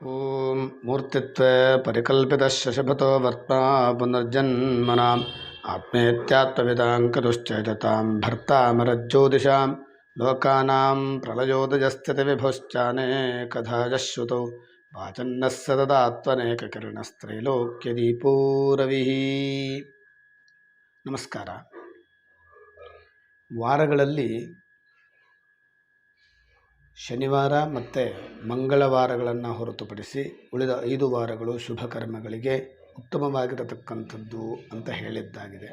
ॐ मूर्तित्वे परिकल्पितः शशभतो वर्त्मा पुनर्जन्मनाम् आत्मेत्यात्मविदाङ्कदुश्चैततां भर्तामरज्योतिषां लोकानां प्रलयोदयस्थितिविभुश्चानेकधा यः श्रुतौ वाचन्नः सतदात्मनेककिरणस्त्रैलोक्यदीपो ರವಿಃ ನಮಸ್ಕಾರ ವಾರಗಳಲ್ಲಿ ಶನಿವಾರ ಮತ್ತು ಮಂಗಳವಾರಗಳನ್ನು ಹೊರತುಪಡಿಸಿ ಉಳಿದ ಐದು ವಾರಗಳು ಶುಭ ಕರ್ಮಗಳಿಗೆ ಉತ್ತಮವಾಗಿರತಕ್ಕಂಥದ್ದು ಅಂತ ಹೇಳಿದ್ದಾಗಿದೆ.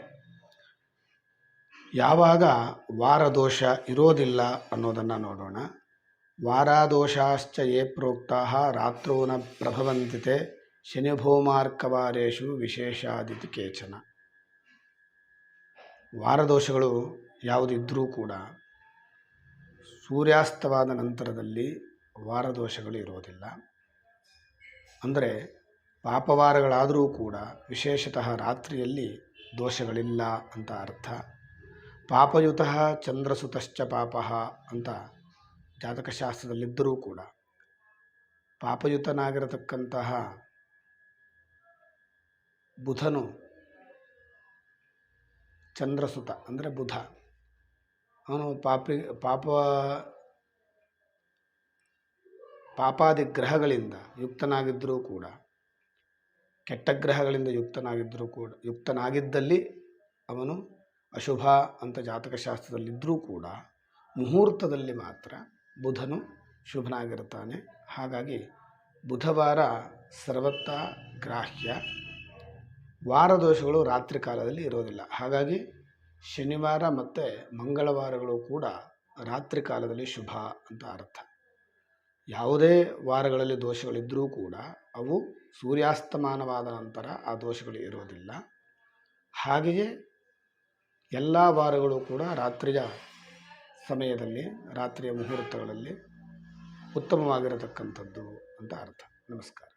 ಯಾವಾಗ ವಾರದೋಷ ಇರೋದಿಲ್ಲ ಅನ್ನೋದನ್ನು ನೋಡೋಣ. ವಾರಾದೋಷಾಶ್ಚ ಏ ಪ್ರೋಕ್ತಾ ರಾತ್ರೋ ನ ಪ್ರಭವಂತಿತೆ ಶನಿಭೂಮಾರ್ಕವಾರೇಶು ವಿಶೇಷಾದಿತಿ ಕೇಚನ. ವಾರದೋಷಗಳು ಯಾವುದಿದ್ದರೂ ಕೂಡ ಸೂರ್ಯಾಸ್ತವಾದ ನಂತರದಲ್ಲಿ ವಾರದೋಷಗಳು ಇರೋದಿಲ್ಲ ಅಂದರೆ ಪಾಪವಾರಗಳಾದರೂ ಕೂಡ ವಿಶೇಷತಃ ರಾತ್ರಿಯಲ್ಲಿ ದೋಷಗಳಿಲ್ಲ ಅಂತ ಅರ್ಥ. ಪಾಪಯುತ ಚಂದ್ರಸುತಶ್ಚ ಪಾಪ ಅಂತ ಜಾತಕಶಾಸ್ತ್ರದಲ್ಲಿದ್ದರೂ ಕೂಡ ಪಾಪಯುತನಾಗಿರತಕ್ಕಂತಹ ಬುಧನು ಚಂದ್ರಸುತ, ಅಂದರೆ ಬುಧ. ಅವನು ಪಾಪಿ, ಪಾಪ ಪಾಪಾದಿ ಗ್ರಹಗಳಿಂದ ಯುಕ್ತನಾಗಿದ್ದರೂ ಕೂಡ, ಕೆಟ್ಟ ಗ್ರಹಗಳಿಂದ ಯುಕ್ತನಾಗಿದ್ದರೂ ಕೂಡ, ಯುಕ್ತನಾಗಿದ್ದಲ್ಲಿ ಅವನು ಅಶುಭ ಅಂತ ಜಾತಕಶಾಸ್ತ್ರದಲ್ಲಿದ್ದರೂ ಕೂಡ, ಮುಹೂರ್ತದಲ್ಲಿ ಮಾತ್ರ ಬುಧನು ಶುಭನಾಗಿರುತ್ತಾನೆ ಹಾಗಾಗಿ ಬುಧವಾರ ಸರ್ವತ್ತ ಗ್ರಾಹ್ಯ, ವಾರದೋಷಗಳು ರಾತ್ರಿ ಕಾಲದಲ್ಲಿ ಇರೋದಿಲ್ಲ. ಹಾಗಾಗಿ ಶನಿವಾರ ಮತ್ತು ಮಂಗಳವಾರಗಳು ಕೂಡ ರಾತ್ರಿ ಕಾಲದಲ್ಲಿ ಶುಭ ಅಂತ ಅರ್ಥ. ಯಾವುದೇ ವಾರಗಳಲ್ಲಿ ದೋಷಗಳಿದ್ದರೂ ಕೂಡ ಅವು ಸೂರ್ಯಾಸ್ತಮಾನವಾದ ನಂತರ ಆ ದೋಷಗಳು ಇರೋದಿಲ್ಲ ಹಾಗೆಯೇ ಎಲ್ಲ ವಾರಗಳು ಕೂಡ ರಾತ್ರಿಯ ಸಮಯದಲ್ಲಿ, ರಾತ್ರಿಯ ಮುಹೂರ್ತಗಳಲ್ಲಿ ಉತ್ತಮವಾಗಿರತಕ್ಕಂಥದ್ದು ಅಂತ ಅರ್ಥ. ನಮಸ್ಕಾರ.